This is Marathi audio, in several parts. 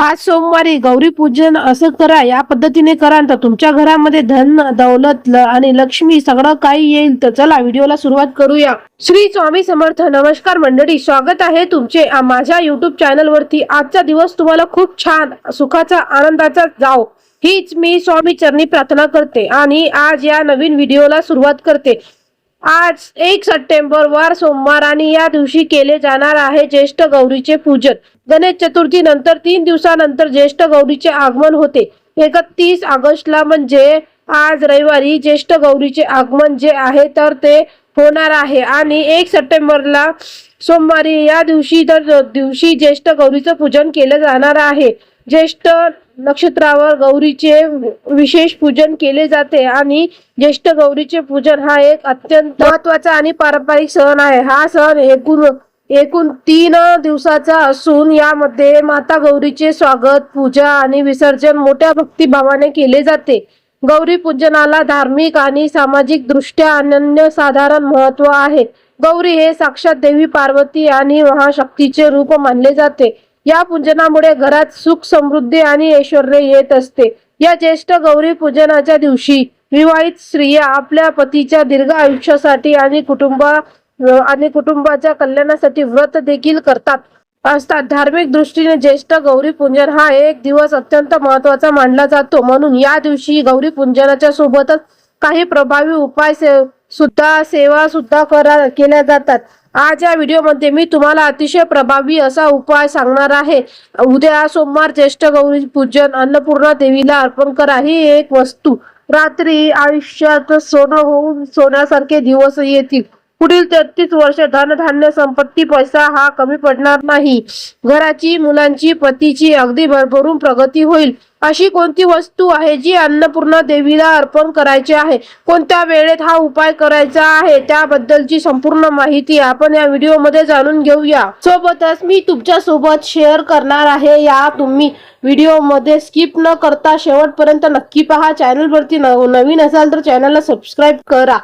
आज सोमवारी गौरी पूजन असं करा या पद्धतीने करा तर तुमच्या घरामध्ये धन दौलत आणि लक्ष्मी सगळं काही येईल तर चला व्हिडिओला सुरुवात करूया. श्री स्वामी समर्थ नमस्कार मंडळी स्वागत आहे तुमचे माझ्या युट्यूब चॅनल वरती आजचा दिवस तुम्हाला खूप छान सुखाचा आनंदाचा जाओ. हीच मी स्वामी चरणी प्रार्थना करते आणि आज या नवीन व्हिडिओला सुरुवात करते. आज एक सप्टेंबर वार सोमवार आणि या दिवशी केले जाणार आहे ज्येष्ठ गौरीचे पूजन. गणेश चतुर्थी नंतर तीन दिवसानंतर ज्येष्ठ गौरीचे आगमन होते. एकतीस ऑगस्टला म्हणजे आज रविवारी ज्येष्ठ गौरीचे आगमन जे आहे तर ते होणार आहे. आणि एक सप्टेंबरला सोमवारी या दिवशी तर दिवशी ज्येष्ठ गौरीचं पूजन केलं जाणार आहे. ज्येष्ठ नक्षत्रावर गौरीचे विशेष पूजन केले जाते आणि ज्येष्ठ गौरीचे पूजन हा एक अत्यंत महत्त्वाचा आणि पारंपरिक सण आहे. हा सण एकूण एकूण तीन दिवसाचा असून यामध्ये माता गौरीचे स्वागत पूजा आणि विसर्जन मोठ्या भक्तिभावाने केले जाते. गौरी पूजनाला धार्मिक आणि सामाजिक दृष्ट्या अनन्यसाधारण महत्त्व आहे. गौरी हे साक्षात देवी पार्वती आणि महाशक्तीचे रूप मानले जाते. या पूजनामुळे घरात सुख समृद्धी आणि ऐश्वर येत असते. या ज्येष्ठ गौरी पूजनाच्या दिवशी विवाहित स्त्रिया आपल्या पतीच्या दीर्घ आयुष्यासाठी आणि कुटुंबा आणि कुटुंबाच्या कल्याणासाठी व्रत देखील करतात. असतात. धार्मिक दृष्टीने ज्येष्ठ गौरी पूजन हा एक दिवस अत्यंत महत्त्वाचा मानला जातो. म्हणून या दिवशी गौरी पूजनाच्या सोबतच काही प्रभावी उपाय से- सुद्धा सेवा सुद्धा करा केल्या जातात. आज या व्हिडिओमध्ये मी तुम्हाला अतिशय प्रभावी असा उपाय सांगणार आहे. उद्या सोमवार ज्येष्ठ गौरी पूजन अन्नपूर्णा देवीला अर्पण करा. ही एक वस्तू. रात्री आयुष्यात सोनं होऊन सोन्यासारखे दिवस येतील. पुढील तेहतीस वर्ष धनधान्य संपत्ती पैसा हा कमी पडणार नाही. घराची मुलांची पतीची अगदी भरभरून प्रगती होईल. अशी कोणती वस्तू आहे जी अन्नपूर्णा देवीला अर्पण करायची आहे? कोणत्या वेळेत हा उपाय करायचा आहे? त्याबद्दलची संपूर्ण माहिती आपण या व्हिडिओमध्ये जाणून घेऊया. सोबतच मी तुमच्यासोबत शेअर करणार आहे. या तुम्ही व्हिडिओमध्ये स्किप न करता शेवटपर्यंत नक्की पहा. चॅनलवरती नव- नवीन असाल तर चॅनलला सबस्क्राईब करा.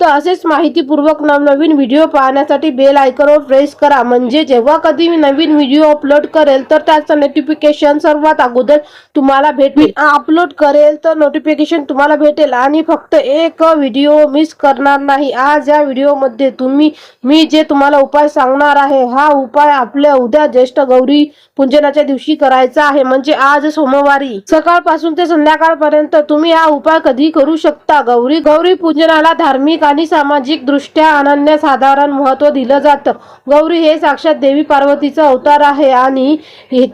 तर असेच माहितीपूर्वक नवनवीन व्हिडिओ पाहण्यासाठी बेल आयकॉनवर प्रेस करा. म्हणजे जेव्हा कधी मी नवीन व्हिडिओ अपलोड करेल तर त्याचं नोटिफिकेशन सर्वात अगोदर तुम्हाला भेटेल अपलोड करेल तर नोटिफिकेशन तुम्हाला भेटेल. आणि फक्त एक व्हिडिओ मिस करणार नाही. आज या व्हिडिओमध्ये तुम्ही मी जे तुम्हाला उपाय सांगणार आहे हा उपाय आपल्या उद्या ज्येष्ठ गौरी पूजनाच्या दिवशी करायचा आहे. म्हणजे आज सोमवारी. सकाळपासून ते संध्याकाळपर्यंत तुम्ही हा उपाय कधी करू शकता? गौरी गौरी पूजनाला धार्मिक आणि सामाजिक दृष्ट्या अनन्यसाधारण महत्त्व दिलं जातं. गौरी हे साक्षात देवी पार्वतीचा अवतार आहे आणि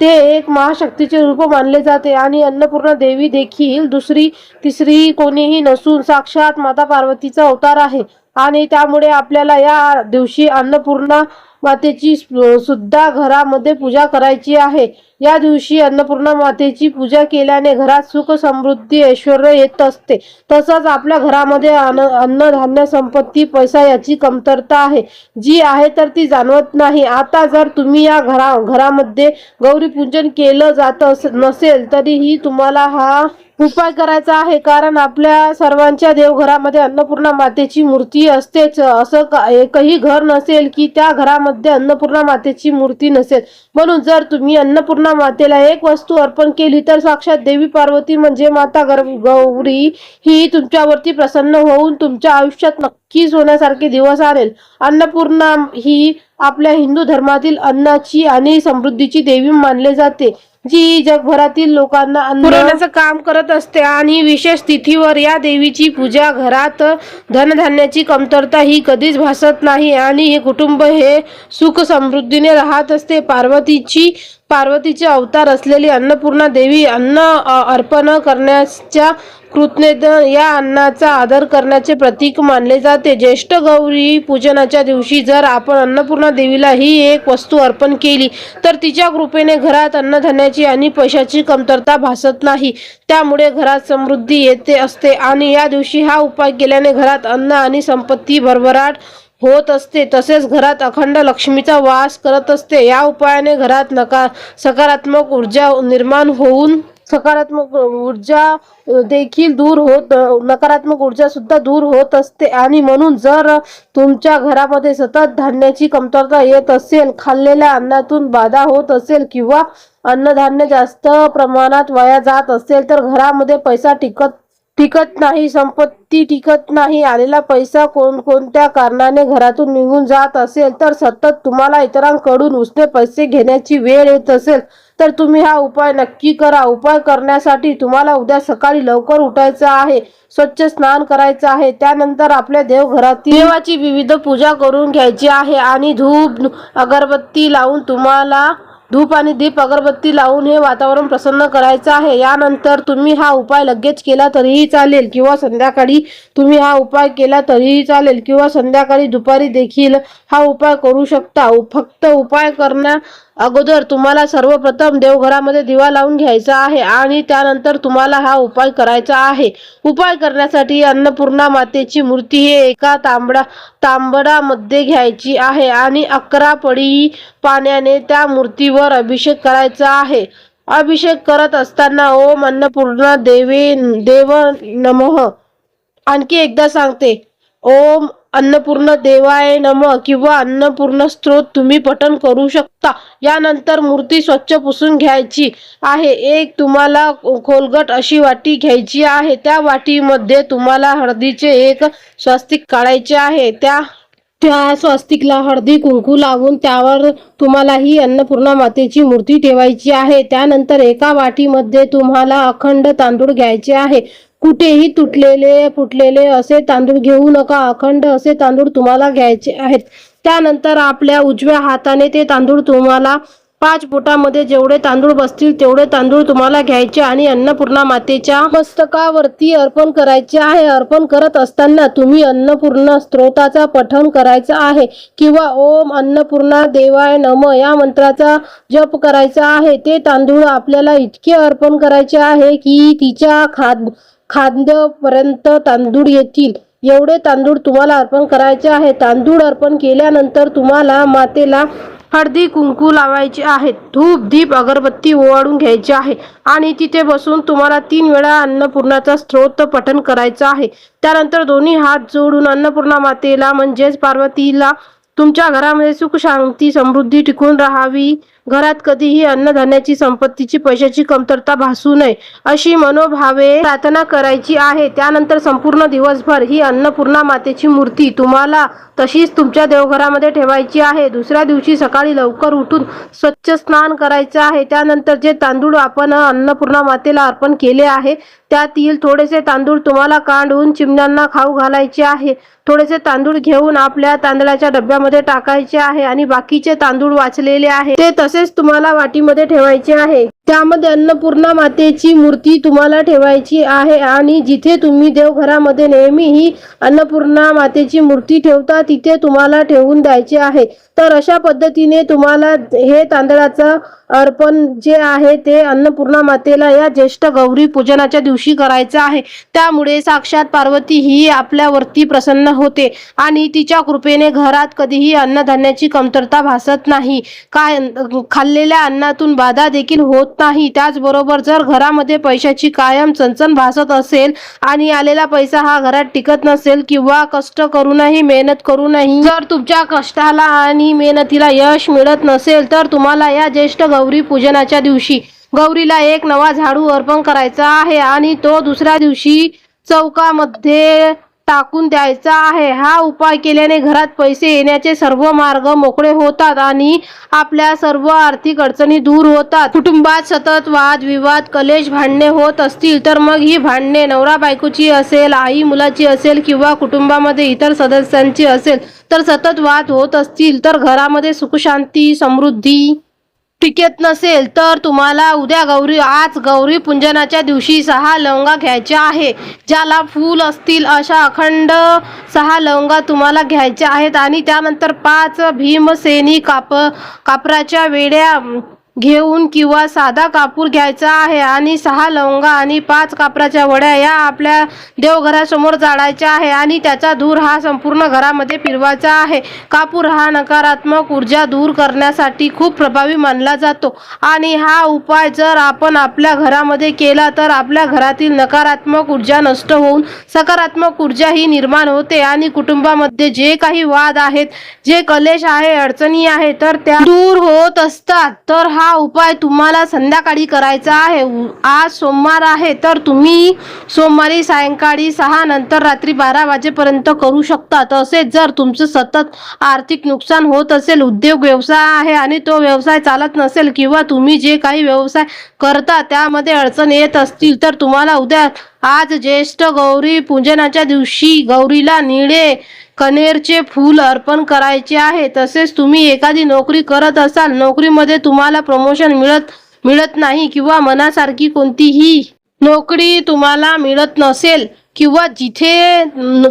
ते एक महाशक्तीचे रूप मानले जाते आणि अन्नपूर्णा देवी देखील दुसरी तिसरी कोणीही नसून साक्षात माता पार्वतीचा अवतार आहे. आणि त्यामुळे आपल्याला या दिवशी अन्नपूर्णा मातेची सुद्धा घरामध्ये पूजा करायची आहे. या दिवशी अन्नपूर्णा मातेची पूजा केल्याने घरात सुख समृद्धी ऐश्वर येत असते. तसंच आपल्या घरामध्ये अन्न अन्नधान्य संपत्ती पैसा याची कमतरता आहे. जी आहे तर ती जाणवत नाही. आता जर तुम्ही या घरा घरामध्ये गौरीपूजन केलं जात अस नसेल तरीही तुम्हाला हा उपाय करायचा आहे. कारण आपल्या सर्वांच्या देवघरामध्ये अन्नपूर्णा मातेची मूर्ती असतेच. असं का- एकही घर नसेल की त्या घरामध्ये अन्नपूर्णा मातेची मूर्ती नसेल. म्हणून जर तुम्ही अन्नपूर्णा मातेला एक वस्तू अर्पण केली तर साक्षात देवी पार्वती म्हणजे माता गर- गौरी ही तुमच्यावरती प्रसन्न होऊन तुमच्या आयुष्यात नक्की सोन्यासारखे दिवस आणेल अन्नपूर्णा ही आपल्या हिंदू धर्मातील अन्नाची आणि समृद्धीची देवी मानले जाते जी जगभरातील लोकांना अन्न पुरवण्याचं काम करत असते आणि विशेष तिथीवर या देवीची पूजा घरात धनधान्याची कमतरता ही कधीच भासत नाही आणि हे कुटुंब हे सुख समृद्धीने राहत असते. पार्वतीची पार्वतीचे अवतार असलेली अन्नपूर्णा देवी अन्न अर्पण करण्याच्या कृतज्ञतेने या अन्नाचा आदर करण्याचे प्रतीक मानले जाते. ज्येष्ठ गौरी पूजनाच्या दिवशी जर आपण अन्नपूर्णा देवीला ही एक वस्तू अर्पण केली तर तिच्या कृपेने घरात अन्नधान्याची आणि पैशाची कमतरता भासत नाही. त्यामुळे घरात समृद्धी येते असते आणि या दिवशी हा उपाय केल्याने घरात अन्न आणि संपत्ती भरभराट होत असते तसेच घरात अखंड लक्ष्मीचा वास करत असते. या उपायाने घरात नका सकारात्मक ऊर्जा निर्माण होऊन सकारात्मक ऊर्जा देखील दूर होत नकारात्मक ऊर्जा सुद्धा दूर होत असते. आणि म्हणून जर तुमच्या घरामध्ये सतत धान्याची कमतरता येत असेल खाल्लेल्या अन्नातून बाधा होत असेल किंवा अन्नधान्य जास्त प्रमाणात वाया जात असेल तर घरामध्ये पैसा टिकत टिकत नाही संपत्ती टिकत नाही आलेला पैसा कोणकोणत्या कारणाने घरातून निघून जात असेल तर सतत तुम्हाला इतरांकडून उसने पैसे घेण्याची वेळ येत असेल तर तुम्ही हा उपाय नक्की करा. उपाय करण्यासाठी तुम्हाला उद्या सकाळी लवकर उठायचं आहे स्वच्छ स्नान करायचं आहे त्यानंतर आपल्या देवघरातील देवाची विविध पूजा करून घ्यायची आहे आणि धूप अगरबत्ती लावून तुम्हाला धूप आणि दीप अगरबत्ती लावून हे वातावरण प्रसन्न करायचं आहे. यानंतर तुम्ही हा उपाय लगेच केला तरीही चालेल किंवा संध्याकाळी तुम्ही हा उपाय केला तरीही चालेल किंवा संध्याकाळी दुपारी देखील हा उपाय करू शकता. फक्त उपाय करण्या अगोदर तुम्हाला सर्वप्रथम देवघरामध्ये दिवा लावून घ्यायचा आहे आणि त्यानंतर तुम्हाला हा उपाय करायचा आहे. उपाय करण्यासाठी अन्नपूर्णा मातेची मूर्ती हे एका तांबडा तांबडामध्ये घ्यायची आहे आणि अकरा पडी पाण्याने त्या मूर्तीवर अभिषेक करायचा आहे. अभिषेक करत असताना ओम अन्नपूर्णा देवे देव नमः. आणखी एकदा सांगते. ओम अन्नपूर्ण देवाय नम किंवा अन्नपूर्ण स्त्रोत तुम्ही पठण करू शकता. यानंतर मूर्ती स्वच्छ पुसून घ्यायची आहे. एक तुम्हाला खोलगट अशी वाटी घ्यायची आहे. त्या वाटीमध्ये तुम्हाला हळदीचे एक स्वस्तिक काढायचे आहे. त्या त्या स्वस्तिकला हळदी कुंकू लावून त्यावर तुम्हाला ही अन्नपूर्णा मातेची मूर्ती ठेवायची आहे. त्यानंतर एका वाटीमध्ये तुम्हाला अखंड तांदूळ घ्यायचे आहे. कुठेही तुटलेले फुटलेले असे तांदूळ घेऊ नका. अखंड असे तांदूळ तुम्हाला घ्यायचे आहेत. त्यानंतर आपल्या उजव्या हाताने ते तांदूळ तुम्हाला पाच बोटामध्ये जेवढे तांदूळ बसतील तेवढे तांदूळ तुम्हाला घ्यायचे आणि अन्नपूर्णा मातेच्या मस्तकावरती अर्पण करायचे आहे. अर्पण करत असताना तुम्ही अन्नपूर्णा स्त्रोताचा पठण करायचं आहे किंवा ओम अन्नपूर्णा देवाय नम या मंत्राचा जप करायचा आहे. ते तांदूळ आपल्याला इतके अर्पण करायचे आहे की तिच्या खाद खांद्यापर्यंत तांदूळ येतील. एवढे तांदूळ तुम्हाला अर्पण करायचे आहे. तांदूळ अर्पण केल्यानंतर तुम्हाला मातेला हळदी कुंकू लावायचे आहेत. धूप दीप अगरबत्ती ओवाळून घ्यायची आहे. आणि तिथे बसून तुम्हाला तीन वेळा अन्नपूर्णाचा स्त्रोत पठण करायचं आहे. त्यानंतर दोन्ही हात जोडून अन्नपूर्णा मातेला म्हणजेच पार्वतीला तुमच्या घरामध्ये सुख शांती समृद्धी टिकून राहावी. घरात कधीही अन्नधान्याची संपत्तीची पैशाची कमतरता भासू नये अशी मनोभावे प्रार्थना करायची आहे. त्यानंतर संपूर्ण दिवसभर ही अन्नपूर्णा मातेची मूर्ती तुम्हाला तशीच तुमच्या देवघरामध्ये ठेवायची आहे. दुसऱ्या दिवशी सकाळी लवकर उठून स्वच्छ स्नान करायचं आहे. त्यानंतर जे तांदूळ आपण अन्नपूर्णा मातेला अर्पण केले आहे त्यातील थोडेसे तांदूळ तुम्हाला कांडून चिमण्यांना खाऊ घालायचे आहे. थोडेसे तांदूळ घेऊन आपल्या तांदळाच्या डब्यामध्ये टाकायचे आहे आणि बाकीचे तांदूळ वाचलेले आहे. ते तसेच तुम्हाला वाटीमध्ये ठेवायचे आहे. त्यामध्ये अन्नपूर्णा मातेची मूर्ती तुम्हाला ठेवायची आहे आणि जिथे तुम्ही देवघरामध्ये नेहमी ही अन्नपूर्णा मातेची मूर्ती ठेवता तिथे तुम्हाला ठेवून द्यायचे आहे. तर अशा पद्धतीने तुम्हाला हे तांदळाचं अर्पण जे आहे ते अन्नपूर्णा मातेला या ज्येष्ठ गौरी पूजनाच्या दिवशी करायचं आहे. त्यामुळे साक्षात पार्वती ही आपल्यावरती प्रसन्न होते आणि तिच्या कृपेने घरात कधीही अन्नधान्याची कमतरता भासत नाही. काय खाल्लेल्या अन्नातून बाधा देखील होत नाही. त्याचबरोबर जर घरामध्ये पैशाची कायम चणचण भासत असेल आणि आलेला पैसा हा घरात टिकत नसेल किंवा कष्ट करूनही मेहनत करूनही जर तुमच्या कष्टाला आणि मेहनतीला यश मिळत नसेल तर तुम्हाला या ज्येष्ठ गौरी पूजनाच्या दिवशी गौरीला एक नवा झाडू अर्पण करायचा आहे आणि तो दुसऱ्या दिवशी चौकामध्ये टाकून द्यायचा आहे. हा उपाय केल्याने घरात पैसे येण्याचे सर्व मार्ग मोकळे होतात आणि आपल्या सर्व आर्थिक अडचणी दूर होतात. कुटुंबात सतत वाद विवाद कलेश भांडणे होत असतील तर मग ही भांडणे नवरा बायकोची असेल आई मुलाची असेल किंवा कुटुंबामध्ये इतर सदस्यांची असेल तर सतत वाद होत असतील तर घरामध्ये सुखशांती समृद्धी टिकत नसेल तर तुम्हाला उद्या गौरी आज गौरी पूजनाच्या दिवशी सहा लवंगा घ्यायच्या आहे ज्याला फूल असतील अशा अखंड सहा लवंगा तुम्हाला घ्यायच्या आहेत. आणि त्यानंतर पाच भीमसेनी काप कापराच्या वेड्या घेऊन किंवा साधा कापूर घ्यायचा आहे आणि सहा लवंगा आणि पाच कापराच्या वड्या या आपल्या देवघरासमोर जाळायच्या आहे आणि त्याचा धूर हा संपूर्ण घरामध्ये फिरवायचा आहे. कापूर हा नकारात्मक ऊर्जा दूर करण्यासाठी खूप प्रभावी मानला जातो. आणि हा उपाय जर आपण आपल्या घरामध्ये केला तर आपल्या घरातील नकारात्मक ऊर्जा नष्ट होऊन सकारात्मक ऊर्जा ही निर्माण होते आणि कुटुंबामध्ये जे काही वाद आहेत जे कलेश आहे अडचणी आहे तर त्या दूर होत असतात. तर हा हा उपाय तुम्हाला संध्याकाळी करायचा आहे. आज सोमवार आहे तर तुम्ही सोमवारी सायंकाळी सहा नंतर रात्री बारा वाजेपर्यंत करू शकता. तसेच जर तुमचं सतत आर्थिक नुकसान होत असेल उद्योग व्यवसाय आहे आणि तो व्यवसाय चालत नसेल किंवा तुम्ही जे काही व्यवसाय करता त्यामध्ये अडचण येत असतील तर तुम्हाला उद्या आज ज्येष्ठ गौरी पूजनाच्या दिवशी गौरीला निळे कन्हेरचे फूल अर्पण करायचे आहे. तसेच तुम्ही एखादी नोकरी करत असाल नोकरीमध्ये तुम्हाला प्रमोशन मिळत मिळत नाही किंवा मनासारखी कोणतीही नोकरी तुम्हाला मिळत नसेल किंवा जिथे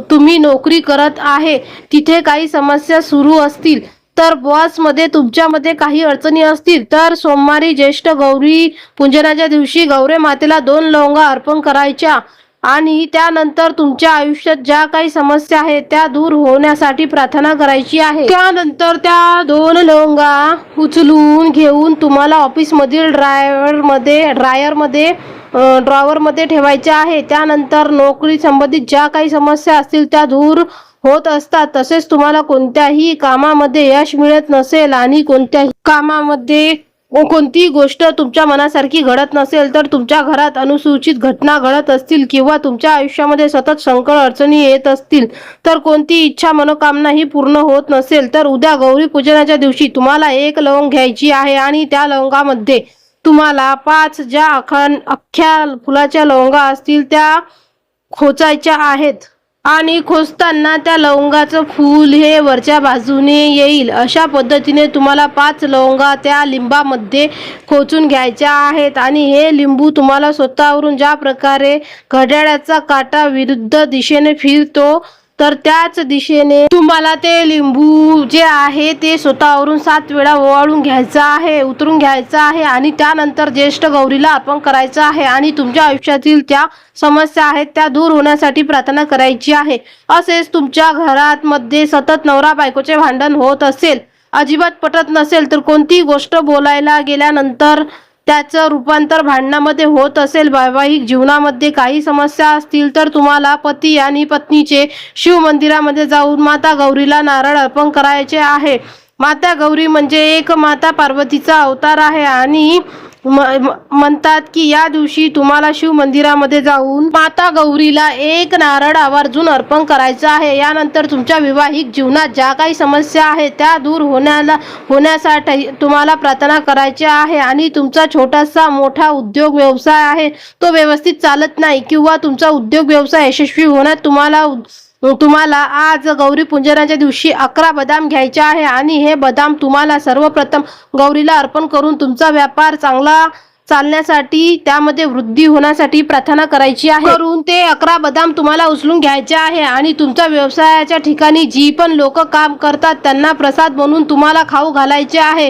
तुम्ही नोकरी करत आहे तिथे काही समस्या सुरू असतील तर बॉसमध्ये तुमच्यामध्ये काही अडचणी असतील तर सोमवारी ज्येष्ठ गौरी पूजनाच्या दिवशी गौरे मातेला दोन लवंगा अर्पण करायच्या. आणि त्यानंतर तुमच्या आयुष्यात ज्या काही समस्या आहेत त्या दूर होण्यासाठी प्रार्थना करायची आहे. त्यानंतर त्या दोन लवंगा उचलून घेऊन तुम्हाला ऑफिसमधील ड्रायव्हरमध्ये ड्रायरमध्ये ड्रॉवरमध्ये ठेवायच्या आहे. त्यानंतर नोकरी संबंधित ज्या काही समस्या असतील त्या दूर होत असतात. तसेच तुम्हाला कोणत्याही कामामध्ये यश मिळत नसेल आणि कोणत्याही कामामध्ये कोणतीही गोष्ट तुमच्या मनासारखी घडत नसेल तर तुमच्या घरात अनुसूचित घटना घडत असतील किंवा तुमच्या आयुष्यामध्ये सतत संकट अडचणी येत असतील तर कोणती इच्छा मनोकामना ही पूर्ण होत नसेल तर उद्या गौरी पूजनाच्या दिवशी तुम्हाला एक लवंग घ्यायची आहे आणि त्या लवंगामध्ये तुम्हाला पाच ज्या अखंड अख्ख्या फुलाच्या लवंगा असतील त्या खोचायच्या आहेत. आणि खोचताना त्या लवंगाचं फूल हे वरच्या बाजूने येईल. अशा पद्धतीने तुम्हाला पाच लवंगा त्या लिंबामध्ये खोचून घ्यायच्या आहेत. आणि हे लिंबू तुम्हाला स्वतःवरून ज्या प्रकारे घड्याळाचा काटा विरुद्ध दिशेने फिरतो तर त्याच दिशेने तुम्हाला ते लिंबू जे आहे ते स्वतःवरून सात वेळा ओवाळून घ्यायचं आहे उतरून घ्यायचं आहे आणि त्यानंतर ज्येष्ठ गौरीला अर्पण करायचं आहे आणि तुमच्या आयुष्यातील त्या समस्या आहेत त्या दूर होण्यासाठी प्रार्थना करायची आहे. असेच तुमच्या घरात मध्ये सतत नवरा बायकोचे भांडण होत असेल अजिबात पटत नसेल तर कोणतीही गोष्ट बोलायला गेल्यानंतर त्याचं रूपांतर भांडणामध्ये होत असेल. वैवाहिक जीवनामध्ये काही समस्या असतील तर तुम्हाला पती आणि पत्नीचे शिव मंदिरामध्ये जाऊन माता गौरीला नारळ अर्पण करायचे आहे. माता गौरी म्हणजे एक माता पार्वतीचा अवतार आहे आणि म्हणतात की या दिवशी तुम्हाला शिव मंदिरामध्ये जाऊन माता गौरीला एक नारळ आवर्जून अर्पण करायचं आहे. यानंतर तुमच्या विवाहिक जीवनात ज्या काही समस्या आहेत त्या दूर होण्याला होण्यासाठी तुम्हाला प्रार्थना करायची आहे आणि तुमचा छोटासा मोठा उद्योग व्यवसाय आहे तो व्यवस्थित चालत नाही किंवा तुमचा उद्योग व्यवसाय यशस्वी होण्यात तुम्हाला तुम्हाला आज गौरी पूजनाच्या दिवशी अकरा बदाम घ्यायचे आहे आणि हे बदाम तुम्हाला सर्वप्रथम गौरीला अर्पण करून तुमचा व्यापार चांगला चालण्यासाठी त्यामध्ये वृद्धी होण्यासाठी प्रार्थना करायची आहे. करून ते अकरा बदाम तुम्हाला उचलून घ्यायचे आहे आणि तुमच्या व्यवसायाच्या ठिकाणी जी पण लोक काम करतात त्यांना प्रसाद म्हणून तुम्हाला खाऊ घालायचे आहे.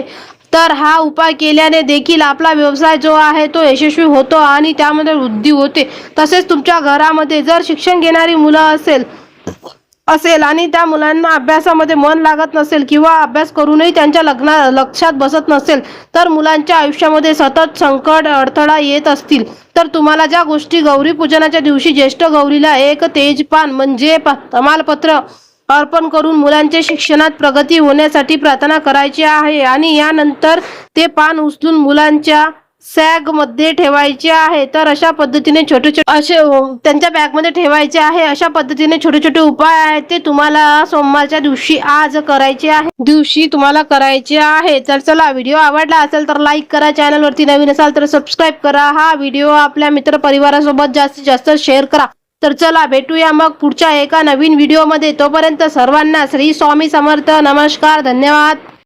तर हा उपाय केल्याने देखील आपला व्यवसाय जो आहे तो यशस्वी होतो आणि त्यामध्ये वृद्धी होते. तसेच तुमच्या घरामध्ये जर शिक्षण घेणारी मुलं असेल असेल आणि त्या मुलांना अभ्यासामध्ये मन लागत नसेल किंवा अभ्यास करूनही त्यांच्या लग्ना लक्षात बसत नसेल तर मुलांच्या आयुष्यामध्ये सतत संकट अडथळा येत असतील. तर तुम्हाला ज्या गोष्टी गौरी पूजनाच्या दिवशी ज्येष्ठ गौरीला एक तेजपान म्हणजे प- तमालपत्र अर्पण करून मुलांचे शिक्षणात प्रगती होण्यासाठी प्रार्थना करायची आहे आणि यानंतर ते पान उचलून मुलांच्या सॅगमध्ये ठेवायचे आहे. तर अशा पद्धतीने छोटे छोटे असे त्यांच्या बॅगमध्ये ठेवायचे आहे. अशा पद्धतीने छोटे छोटे उपाय आहेत. ते तुम्हाला सोमवारच्या दिवशी आज करायचे आहे. दिवशी तुम्हाला करायचे आहे. तर चला व्हिडिओ आवडला असेल तर लाईक करा. चॅनल वरती नवीन असाल तर सबस्क्राईब करा. हा व्हिडिओ आपल्या मित्र परिवारासोबत जास्तीत जास्त शेअर करा. तर चला भेटूया मग पुढच्या एका नवीन व्हिडिओमध्ये तोपर्यंत सर्वांना श्री स्वामी समर्थ. नमस्कार. धन्यवाद.